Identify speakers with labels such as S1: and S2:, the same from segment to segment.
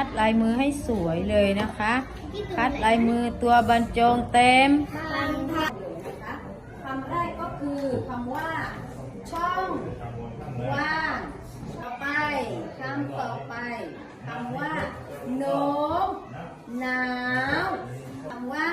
S1: คัดลายมือให้สวยเลยนะคะ คัดลายมือตัวบรรจงเต็มคำแรกก็คือคำว่า ช่องว่างต่อไปคำต่อไปคำว่าโน้มหนาวคำว่า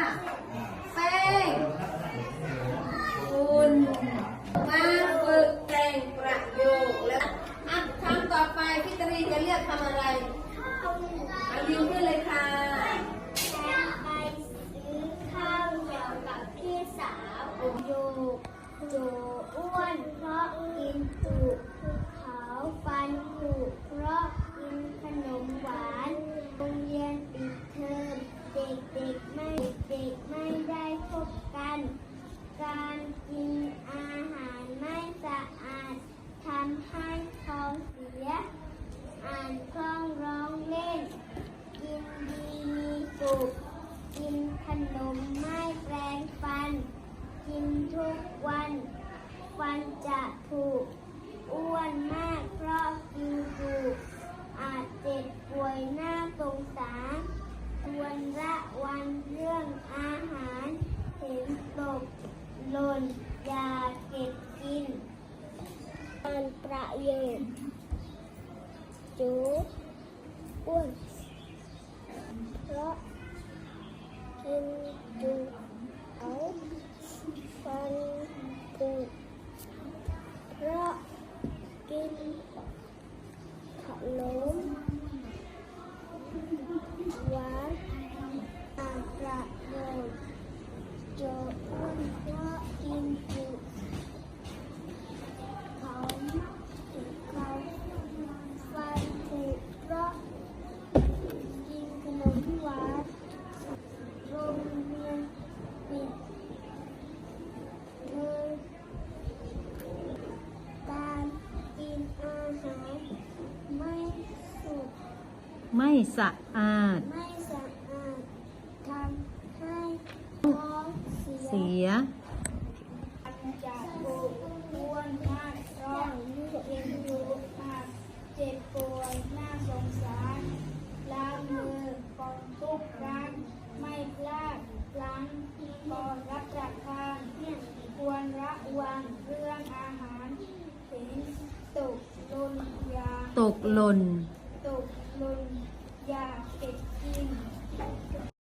S2: ทุกวัน ฟันจะผุอ้วนมากเพราะกินจุอาจเจ็บป่วยหน้าสงสารควรระวังเรื่องอาหารเห็นตกหล่นอย่าเก็บกินการประโยชน์จูอ้วนเพราะกินจู ไม่สะ
S1: อาด
S2: ไม่สะอาดทำให้ท้องเสี
S1: เสี
S2: ย
S1: ย
S2: จะปวดอ้วนมากร้องกินอยู่มากเจ็บป่วยน่าสงสารล้างมือก่อนทุกครั้งไม่พลาดล้างก่อนรับประทานควรระวังเรื่องอาหารเห็นตกหล่นอยา
S1: ตกหล่น
S2: อ
S3: ลนอยากเป็ดกิน